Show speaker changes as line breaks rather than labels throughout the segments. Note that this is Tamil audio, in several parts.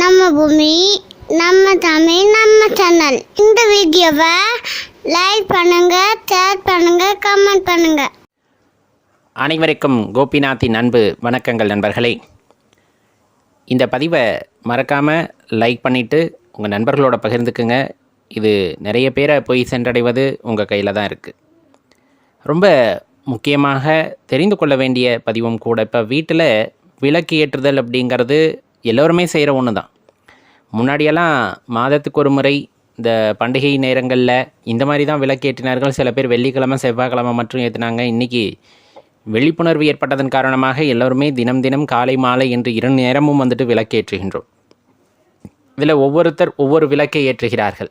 நம்ம பூமி நம்ம தமிழ் நம்ம சேனல். இந்த வீடியோவை லைக் பண்ணுங்க ஷேர் பண்ணுங்க கமெண்ட் பண்ணுங்க.
அனைவருக்கும் கோபிநாத்தின் அன்பு வணக்கங்கள் நண்பர்களே. இந்த பதிவை மறக்காமல் லைக் பண்ணிவிட்டு உங்கள் நண்பர்களோட பகிர்ந்துக்குங்க. இது நிறைய பேரை போய் சென்றடைவது உங்கள் கையில் தான் இருக்குது ரொம்ப முக்கியமாக தெரிந்து கொள்ள வேண்டிய பதிவும் கூட இப்போ வீட்டில் விளக்கு ஏற்றுதல் அப்படிங்கிறது எல்லோருமே செய்கிற ஒன்று தான். முன்னாடியெல்லாம் மாதத்துக்கு ஒரு முறை இந்த பண்டிகை நேரங்களில் இந்த மாதிரி தான் விளக்கேற்றினார்கள் சில பேர் வெள்ளிக்கிழமை செவ்வாய்க்கிழமை மற்றும் ஏற்றினாங்க. இன்றைக்கி விழிப்புணர்வு ஏற்பட்டதன் காரணமாக எல்லோருமே தினம் தினம் காலை மாலை என்று இரு நேரமும் வந்துட்டு விளக்கேற்றுகின்றோம் இதில் ஒவ்வொருத்தர் ஒவ்வொரு விளக்கை ஏற்றுகிறார்கள்.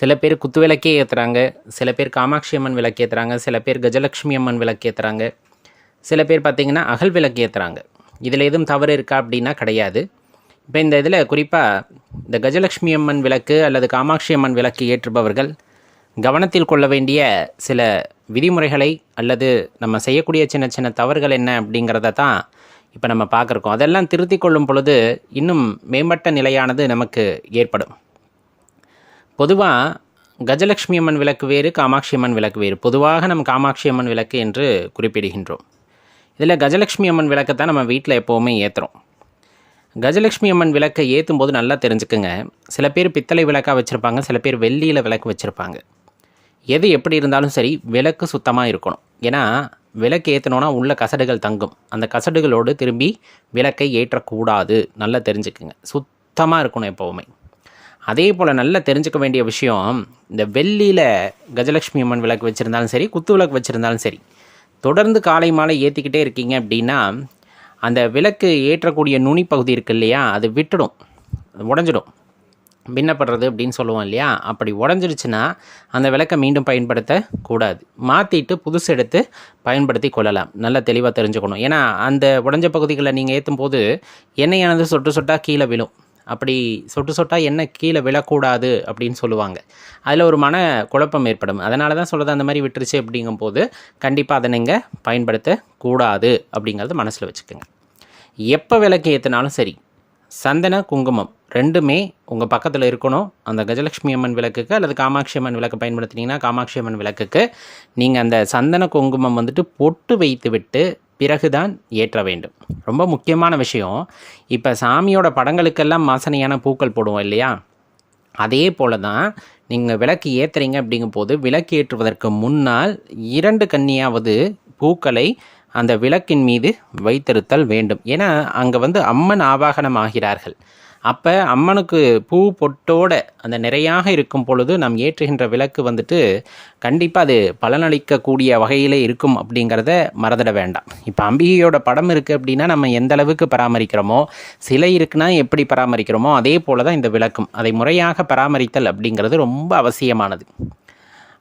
சில பேர் குத்து விளக்கே ஏற்றுறாங்க சில பேர் காமாட்சி அம்மன் விளக்கு ஏற்றுறாங்க சில பேர் கஜலட்சுமி அம்மன் விளக்கு ஏற்றுறாங்க சில பேர் பார்த்திங்கன்னா அகல் விளக்கு ஏற்றுறாங்க இதில் எதுவும் தவறு இருக்கா அப்படின்னா கிடையாது. இப்போ இந்த இதில் குறிப்பாக இந்த கஜலட்சுமி அம்மன் விளக்கு அல்லது காமாட்சி அம்மன் விளக்கு ஏற்றுபவர்கள் கவனத்தில் கொள்ள வேண்டிய சில விதிமுறைகளை அல்லது நம்ம செய்யக்கூடிய சின்ன சின்ன தவறுகள் என்ன அப்படிங்கிறத தான் இப்போ நம்ம பார்க்குறோம். அதெல்லாம் திருத்திக் கொள்ளும் பொழுது இன்னும் மேம்பட்ட நிலையானது நமக்கு ஏற்படும். பொதுவாக கஜலட்சுமி அம்மன் விளக்கு வேறு காமாட்சி அம்மன் விளக்கு வேறு. பொதுவாக நம் காமாட்சி அம்மன் விளக்கு என்று குறிப்பிடுகின்றோம். இதில் கஜலட்சுமி அம்மன் விளக்கை தான் நம்ம வீட்டில் எப்போவுமே ஏற்றுறோம் கஜலட்சுமி அம்மன் விளக்கை ஏற்றும் போது நல்லா தெரிஞ்சுக்குங்க. சில பேர் பித்தளை விளக்காக வச்சுருப்பாங்க சில பேர் வெள்ளியில் விளக்கு வச்சுருப்பாங்க. எது எப்படி இருந்தாலும் சரி விளக்கு சுத்தமாக இருக்கணும். ஏன்னா விளக்கு ஏற்றினோன்னா உள்ள கசடுகள் தங்கும். அந்த கசடுகளோடு திரும்பி விளக்கை ஏற்றக்கூடாது. நல்லா தெரிஞ்சுக்குங்க. சுத்தமாக இருக்கணும் எப்போவுமே. அதே போல் நல்லா தெரிஞ்சுக்க வேண்டிய விஷயம் இந்த வெள்ளியில் கஜலட்சுமி அம்மன் விளக்கு வச்சுருந்தாலும் சரி குத்து விளக்கு வச்சுருந்தாலும் சரி தொடர்ந்து காலை மாலை ஏற்றிக்கிட்டே இருக்கீங்க அப்படின்னா அந்த விளக்கு ஏற்றக்கூடிய நுனி பகுதி இருக்கு இல்லையா அது விட்டுடும். உடஞ்சிடும். பின்னப்படுறது அப்படின்னு சொல்லுவோம் இல்லையா அப்படி உடஞ்சிடுச்சுன்னா அந்த விளக்கை மீண்டும் பயன்படுத்தக்கூடாது. மாற்றிட்டு புதுசு எடுத்து பயன்படுத்தி கொள்ளலாம். நல்லா தெளிவாக தெரிஞ்சுக்கணும். ஏன்னா அந்த உடஞ்ச பகுதிகளை நீங்கள் ஏற்றும் போது எண்ணெயானது சொட்டு சொட்டாக கீழே விழும். அப்படி சொட்டு சொட்டாக எண்ணெய் கீழே விழக்கூடாது அப்படின்னு சொல்லுவாங்க. அதில் ஒரு மன குழப்பம் ஏற்படும். அதனால தான் சொல்கிறது அந்த மாதிரி விட்டுருச்சு அப்படிங்கும்போது கண்டிப்பாக அதை நீங்கள் பயன்படுத்தக்கூடாது அப்படிங்கிறத மனசில் வச்சுக்கோங்க. எப்போ விளக்கு ஏற்றினாலும் சரி சந்தன குங்குமம் ரெண்டுமே உங்கள் பக்கத்தில் இருக்கணும். அந்த கஜலட்சுமி அம்மன் விளக்குக்கு அல்லது காமாட்சி அம்மன் விளக்கு பயன்படுத்தினீங்கன்னா காமாட்சி அம்மன் விளக்குக்கு நீங்கள் அந்த சந்தன குங்குமம் வந்துட்டு பொட்டு வைத்து விட்டு பிறகுதான் ஏற்ற வேண்டும். ரொம்ப முக்கியமான விஷயம் இப்போ சாமியோட படங்களுக்கெல்லாம் வாசனையான பூக்கள் போடுவோம் இல்லையா? அதே போல தான் நீங்கள் விளக்கு ஏற்றுறீங்க அப்படிங்கும்போது விளக்கு ஏற்றுவதற்கு முன்னால் இரண்டு கன்னியாவது பூக்களை அந்த விளக்கின் மீது வைத்திருத்தல் வேண்டும். ஏன்னா அங்கே வந்து அம்மன் ஆவாகனம் ஆகிறார்கள் அப்போ அம்மனுக்கு பூ பொட்டோட அந்த நிறையாக இருக்கும் பொழுது நாம் ஏற்றுகின்ற விளக்கு வந்துட்டு கண்டிப்பாக அது பலனளிக்கக்கூடிய வகையிலே இருக்கும் அப்படிங்கிறத மறந்துட வேண்டாம். இப்போ அம்பிகையோட படம் இருக்குது அப்படின்னா நம்ம எந்த அளவுக்கு பராமரிக்கிறோமோ சிலை இருக்குன்னா எப்படி பராமரிக்கிறோமோ அதே போல தான் இந்த விளக்கும். அதை முறையாக பராமரித்தல் அப்படிங்கிறது ரொம்ப அவசியமானது.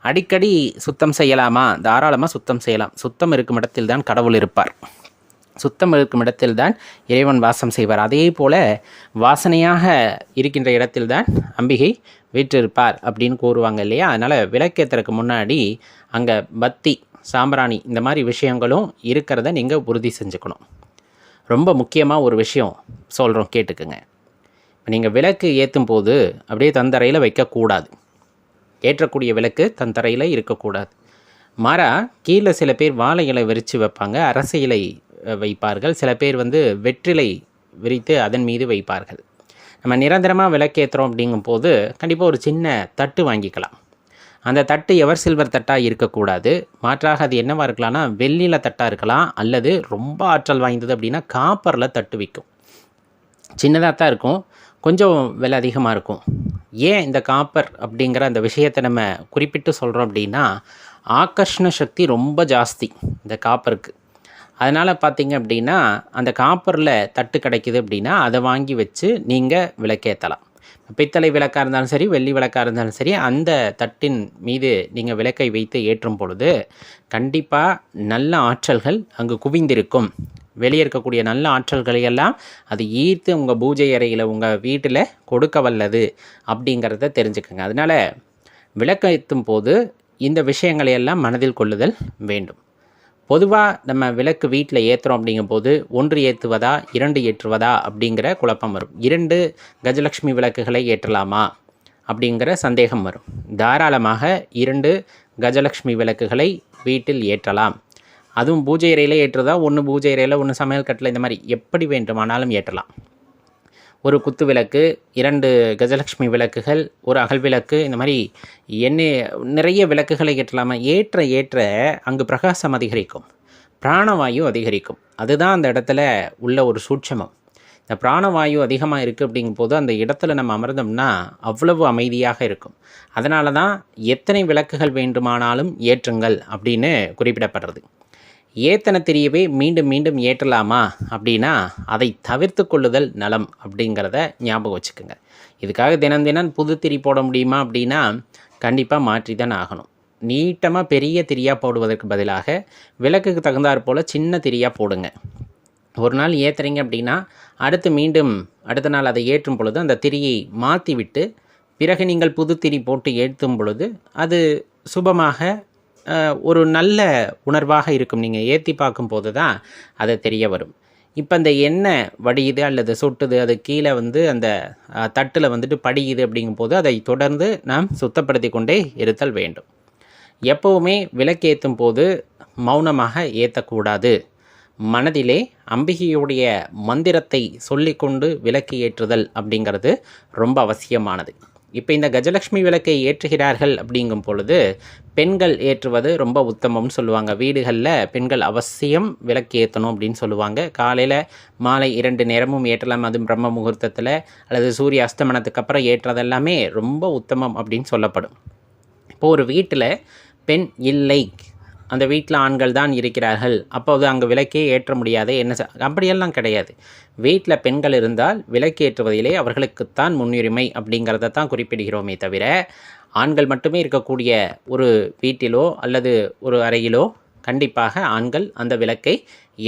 அடிக்கடி சுத்தம் செய்யலாமா? தாராளமாக சுத்தம் செய்யலாம். சுத்தம் இருக்கும் இடத்தில் தான் கடவுள் இருப்பார். சுத்தம் இருக்கும் இடத்தில் தான் இறைவன் வாசம் செய்வார். அதே போல் வாசனையாக இருக்கின்ற இடத்தில் தான் அம்பிகை வீற்றிருப்பார் அப்படின்னு கூறுவாங்க இல்லையா? அதனால் விளக்கேற்றுறதுக்கு முன்னாடி அங்கே பத்தி சாம்பிராணி இந்த மாதிரி விஷயங்களும் இருக்கிறத நீங்கள் உறுதி செஞ்சுக்கணும். ரொம்ப முக்கியமாக ஒரு விஷயம் சொல்கிறோம் கேட்டுக்குங்க. இப்போ நீங்கள் விளக்கு ஏற்றும் போது அப்படியே தந்தரையில் வைக்கக்கூடாது. ஏற்றக்கூடிய விளக்கு தந்தரையில் இருக்கக்கூடாது. மாறா கீழே சில பேர் வாழை இலை விரித்து வைப்பாங்க அரச இலை வைப்பார்கள். சில பேர் வந்து வெற்றிலை விரித்து அதன் மீது வைப்பார்கள். நம்ம நிரந்தரமாக விளக்கேற்றுறோம் அப்படிங்கும்போது கண்டிப்பாக ஒரு சின்ன தட்டு வாங்கிக்கலாம். அந்த தட்டு எவர் சில்வர் தட்டாக இருக்கக்கூடாது. மாற்றாக அது என்னவாக இருக்கலாம்னா வெள்ளியில் தட்டாக இருக்கலாம் அல்லது ரொம்ப ஆற்றல் வாய்ந்தது அப்படின்னா காப்பரில் தட்டு விற்கும். சின்னதாக தான் இருக்கும் கொஞ்சம் விலை அதிகமாக இருக்கும். ஏன் இந்த காப்பர் அப்படிங்கிற அந்த விஷயத்தை நம்ம குறிப்பிட்டு சொல்கிறோம் அப்படின்னா ஆகர்ஷண சக்தி ரொம்ப ஜாஸ்தி இந்த காப்பருக்கு. அதனால் பார்த்தீங்க அப்படின்னா அந்த காப்பரில் தட்டு கிடைக்குது அப்படின்னா அதை வாங்கி வச்சு நீங்கள் விளக்கேற்றலாம் பித்தளை விளக்காக இருந்தாலும் சரி வெள்ளி விளக்காக இருந்தாலும் சரி அந்த தட்டின் மீது நீங்கள் விளக்கை வைத்து ஏற்றும் பொழுது கண்டிப்பாக நல்ல ஆற்றல்கள் அங்கு குவிந்திருக்கும். வெளியே இருக்கக்கூடிய நல்ல ஆற்றல்களை எல்லாம் அது ஈர்த்து உங்கள் பூஜை அறையில் உங்கள் வீட்டில் கொடுக்க வல்லது அப்படிங்கிறத தெரிஞ்சுக்கோங்க. அதனால் விளக்கேற்றும் போது இந்த விஷயங்களை எல்லாம் மனதில் கொள்ளுதல் வேண்டும். பொதுவாக நம்ம விளக்கு வீட்டில் ஏற்றுறோம் அப்படிங்கும்போது ஒன்று ஏற்றுவதா இரண்டு ஏற்றுவதா அப்படிங்கிற குழப்பம் வரும். இரண்டு கஜலக்ஷ்மி விளக்குகளை ஏற்றலாமா அப்படிங்கிற சந்தேகம் வரும். தாராளமாக இரண்டு கஜலக்ஷ்மி விளக்குகளை வீட்டில் ஏற்றலாம். அதுவும் பூஜை அறையில் ஏற்றுறதா ஒன்று பூஜை அறையில் ஒன்று சமையல் கட்டில் இந்த மாதிரி எப்படி வேண்டுமானாலும் ஏற்றலாம். ஒரு குத்து விளக்கு இரண்டு கஜலக்ஷ்மி விளக்குகள் ஒரு அகல் விளக்கு இந்த மாதிரி என்ன நிறைய விளக்குகளை ஏற்றலாமா ஏற்ற ஏற்ற அங்கு பிரகாசம் அதிகரிக்கும். பிராணவாயு அதிகரிக்கும். அதுதான் அந்த இடத்துல உள்ள ஒரு சூட்சமம். இந்த பிராணவாயு அதிகமாக இருக்குது அப்படிங்கும்போது அந்த இடத்துல நம்ம அமர்ந்தோம்னா அவ்வளவு அமைதியாக இருக்கும். அதனால தான் எத்தனை விளக்குகள் வேண்டுமானாலும் ஏற்றுங்கள் அப்படின்னு குறிப்பிடப்படுறது. ஏத்தன தெரியவே மீண்டும் மீண்டும் ஏற்றலாமா? அப்படின்னா அதை தவிர்த்து கொள்ளுதல் நலம் அப்படிங்கிறத ஞாபகம் வச்சுக்கோங்க. இதுக்காக தினம் தினம் புது திரி போட முடியுமா அப்படின்னா கண்டிப்பாக மாற்றி தான் ஆகணும். நீட்டமாக பெரிய திரியாக போடுவதற்கு பதிலாக விளக்குக்கு தகுந்தாற் போல் சின்ன திரியாக போடுங்க. ஒரு நாள் ஏற்றுறீங்க அப்படின்னா அடுத்து மீண்டும் அடுத்த நாள் அதை ஏற்றும் பொழுது அந்த திரியை மாற்றி விட்டு பிறகு நீங்கள் புது திரி போட்டு ஏற்றும் பொழுது அது சுபமாக ஒரு நல்ல உணர்வாக இருக்கும். நீங்கள் ஏற்றி பார்க்கும்போது தான் அது தெரிய வரும். இப்போ அந்த எண்ணெய் வடியுது அல்லது சொட்டுது அது கீழே வந்து அந்த தட்டில் வந்துட்டு படியுது அப்படிங்கும்போது அதை தொடர்ந்து நாம் சுத்தப்படுத்தி கொண்டே இருத்தல் வேண்டும். எப்போவுமே விளக்கேற்றும் போது மௌனமாக ஏற்றக்கூடாது மனதிலே அம்பிகையுடைய மந்திரத்தை சொல்லிக்கொண்டு விளக்கு ஏற்றுதல் அப்படிங்கிறது ரொம்ப அவசியமானது. இப்போ இந்த கஜலக்ஷ்மி விளக்கை ஏற்றுகிறார்கள் அப்படிங்கும் பொழுது பெண்கள் ஏற்றுவது ரொம்ப உத்தமம்னு சொல்லுவாங்க. வீடுகளில் பெண்கள் அவசியம் விளக்கு ஏற்றணும் அப்படின்னு சொல்லுவாங்க. காலையில் மாலை இரண்டு நேரமும் ஏற்றலாம். அதுவும் பிரம்ம முகூர்த்தத்தில் அல்லது சூரிய அஸ்தமனத்துக்கு அப்புறம் ஏற்றதெல்லாமே ரொம்ப உத்தமம் அப்படின்னு சொல்லப்படும். இப்போ ஒரு வீட்டில் பெண் இல்லை. அந்த வீட்டில் ஆண்கள் தான் இருக்கிறார்கள். அப்போது அங்கே விலக்கே ஏற்ற முடியாது என்ன அப்படியெல்லாம் கிடையாது. வீட்டில் பெண்கள் இருந்தால் விளக்கு ஏற்றுவதிலே அவர்களுக்குத்தான் முன்னுரிமை அப்படிங்கிறத தான் குறிப்பிடுகிறோமே தவிர ஆண்கள் மட்டுமே இருக்கக்கூடிய ஒரு வீட்டிலோ அல்லது ஒரு அறையிலோ கண்டிப்பாக ஆண்கள் அந்த விளக்கை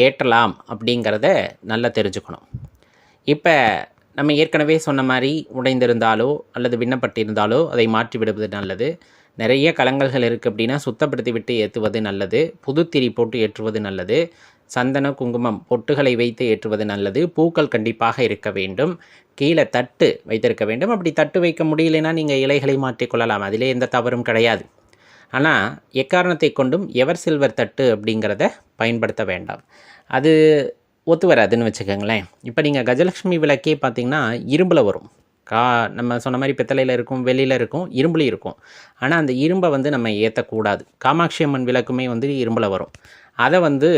ஏற்றலாம் அப்படிங்கிறத நல்லா தெரிஞ்சுக்கணும். இப்போ நம்ம ஏற்கனவே சொன்ன மாதிரி உடைந்திருந்தாலோ அல்லது விண்ணப்பட்டிருந்தாலோ அதை மாற்றி விடுவது நல்லது. நிறைய கலங்கல்கள் இருக்குது அப்படின்னா சுத்தப்படுத்தி விட்டு ஏற்றுவது நல்லது. புதுத்திரி போட்டு ஏற்றுவது நல்லது. சந்தன குங்குமம் பொட்டுகளை வைத்து ஏற்றுவது நல்லது. பூக்கள் கண்டிப்பாக இருக்க வேண்டும். கீழே தட்டு வைத்திருக்க வேண்டும். அப்படி தட்டு வைக்க முடியலைன்னா நீங்கள் இலைகளை மாற்றிக்கொள்ளலாம் அதிலே எந்த தவறும் கிடையாது. ஆனால் எக்காரணத்தை கொண்டும் எவர் சில்வர் தட்டு அப்படிங்கிறத பயன்படுத்த வேண்டாம். அது ஒத்து வராதுன்னு வச்சுக்கோங்களேன். இப்போ நீங்கள் கஜலக்ஷ்மி விளக்கே பார்த்தீங்கன்னா இரும்பில் வரும். கா நம்ம சொன்ன மாதிரி பித்தளையில் இருக்கும் வெளியில் இருக்கும் இரும்புலையும் இருக்கும். ஆனால் அந்த இரும்பை வந்து நம்ம ஏற்றக்கூடாது காமாட்சி அம்மன் விளக்குமே வந்து இரும்பில் வரும். அதை வந்து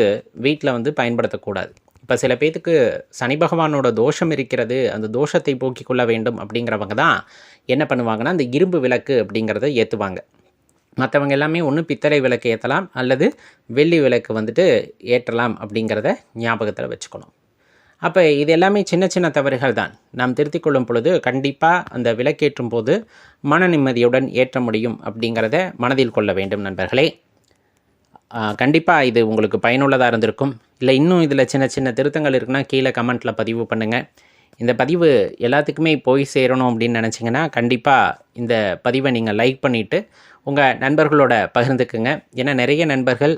வீட்டில் வந்து பயன்படுத்தக்கூடாது. இப்போ சில பேத்துக்கு சனி பகவானோட தோஷம் இருக்கிறது அந்த தோஷத்தை போக்கிக் கொள்ள வேண்டும் அப்படிங்கிறவங்க தான் என்ன பண்ணுவாங்கன்னா அந்த இரும்பு விளக்கு அப்படிங்கிறத ஏற்றுவாங்க மற்றவங்க எல்லாமே ஒன்று பித்தளை விளக்கு ஏற்றலாம் அல்லது வெள்ளி விளக்கு வந்துட்டு ஏற்றலாம் அப்படிங்கிறத ஞாபகத்தில் வச்சுக்கணும். அப்போ இது எல்லாமே சின்ன சின்ன தவறுகள் தான். நாம் திருத்திக் கொள்ளும் பொழுது கண்டிப்பாக அந்த விலக்கேற்றும் போது மன நிம்மதியுடன் ஏற்ற முடியும் அப்படிங்கிறத மனதில் கொள்ள வேண்டும் நண்பர்களே. கண்டிப்பாக இது உங்களுக்கு பயனுள்ளதாக இருந்திருக்கும். இல்லை இன்னும் இதில் சின்ன சின்ன திருத்தங்கள் இருக்குன்னா கீழே கமெண்ட்டில் பதிவு பண்ணுங்கள் இந்த பதிவு எல்லாத்துக்குமே போய் சேரணும் அப்படின்னு நினச்சிங்கன்னா கண்டிப்பாக இந்த பதிவை நீங்கள் லைக் பண்ணிவிட்டு உங்கள் நண்பர்களோட பகிர்ந்துக்குங்க. ஏன்னா நிறைய நண்பர்கள்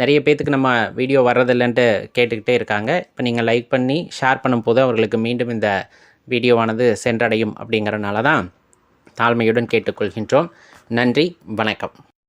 நிறைய பேர்த்துக்கு நம்ம வீடியோ வர்றதில்லைன்ட்டு கேட்டுக்கிட்டே இருக்காங்க. இப்போ நீங்கள் லைக் பண்ணி ஷேர் பண்ணும்போது அவர்களுக்கு மீண்டும் இந்த வீடியோவானது சென்றடையும் அப்படிங்கிறனால தான் தாழ்மையுடன் கேட்டுக்கொள்கின்றோம். நன்றி வணக்கம்.